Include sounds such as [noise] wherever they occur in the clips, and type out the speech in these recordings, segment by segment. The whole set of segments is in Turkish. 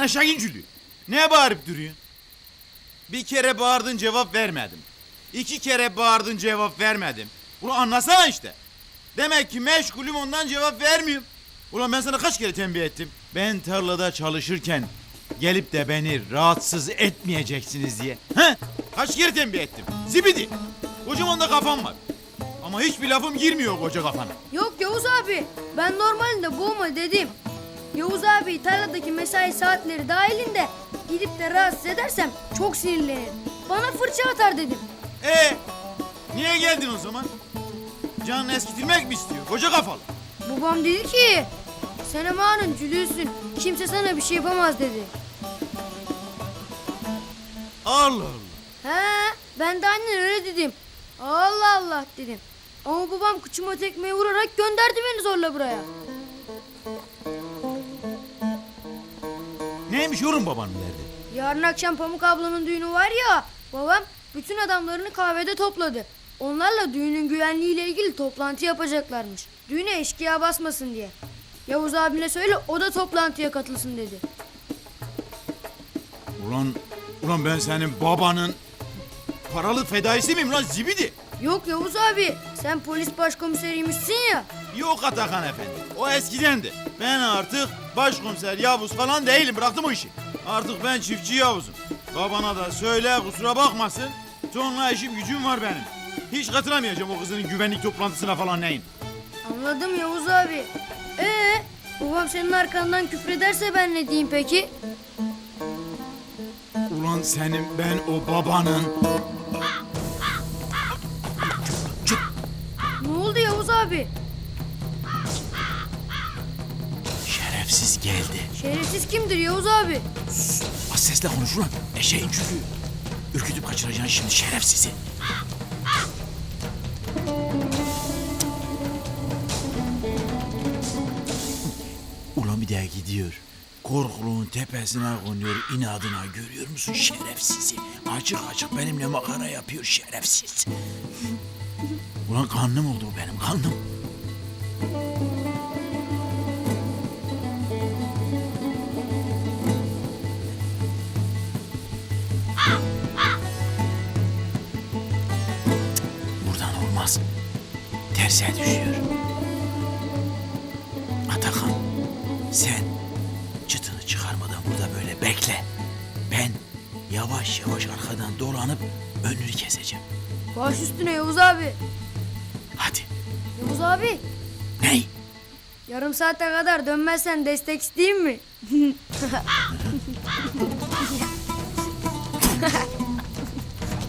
Ulan eşek incülü. Ne bağırıp duruyorsun? Bir kere bağırdın cevap vermedim. İki kere bağırdın cevap vermedim. Ulan anlasana işte. Demek ki meşgulüm ondan cevap vermiyorum. Ulan ben sana kaç kere tembih ettim. Ben tarlada çalışırken gelip de beni rahatsız etmeyeceksiniz diye. He? Kaç kere tembih ettim. Zibidi. Kocaman da kafam var. Ama hiçbir lafım girmiyor koca kafana. Yok Yavuz abi. Ben normalinde boğma dedim. Yavuz abi tarladaki mesai saatleri dahilinde gidip de rahatsız edersem çok sinirlenir. Bana fırça atar dedim. Ee, niye geldin o zaman? Canını eskitilmek mi istiyor? Koca kafalı. Babam dedi ki sen amanın cülüsün. Kimse sana bir şey yapamaz dedi. Allah Allah. He ben de annen öyle dedim. Allah Allah dedim. Ama babam kıçıma tekmeyi vurarak gönderdi beni zorla buraya. Neymiş yorum babanın derdi? Yarın akşam Pamuk ablamın düğünü var ya. Babam bütün adamlarını kahvede topladı. Onlarla düğünün güvenliğiyle ilgili toplantı yapacaklarmış. Düğüne eşkıya basmasın diye. Yavuz abine söyle o da toplantıya katılsın dedi. Ulan, ulan ben senin babanın paralı fedaisi miyim lan zibidi? Yok Yavuz abi sen polis başkomiseriymişsin ya. Yok Atakan efendi. O eskidendi. Ben artık başkomiser Yavuz falan değilim. Bıraktım o işi. Artık ben çiftçi Yavuz'um. Babana da söyle kusura bakmasın. Sonra işim gücüm var benim. Hiç katılamayacağım o kızın güvenlik toplantısına falan neyin. Anladım Yavuz abi. Ee, babam senin arkandan küfrederse ben ne diyeyim peki? Ulan senin ben o babanın... Ne oldu Yavuz abi? Geldi. Şerefsiz kimdir Yavuz abi? Az sesle konuş ulan. Eşeğin çürüğü. Ürkütüp kaçıracaksın şimdi şerefsizi. Ulan bir daha gidiyor. Korkuluğun tepesine konuyor inadına görüyor musun şerefsizi? Açık açık benimle makara yapıyor şerefsiz. Ulan kanım oldu bu benim kanım. Terse düşüyor. Atakan, sen çıtını çıkarmadan burada böyle bekle. Ben yavaş yavaş arkadan dolanıp önünü keseceğim. Baş üstüne Yavuz abi. Hadi. Yavuz abi Ney? yarım saate kadar dönmezsen destek isteyeyim mi? [laughs]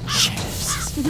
Şerefsiz.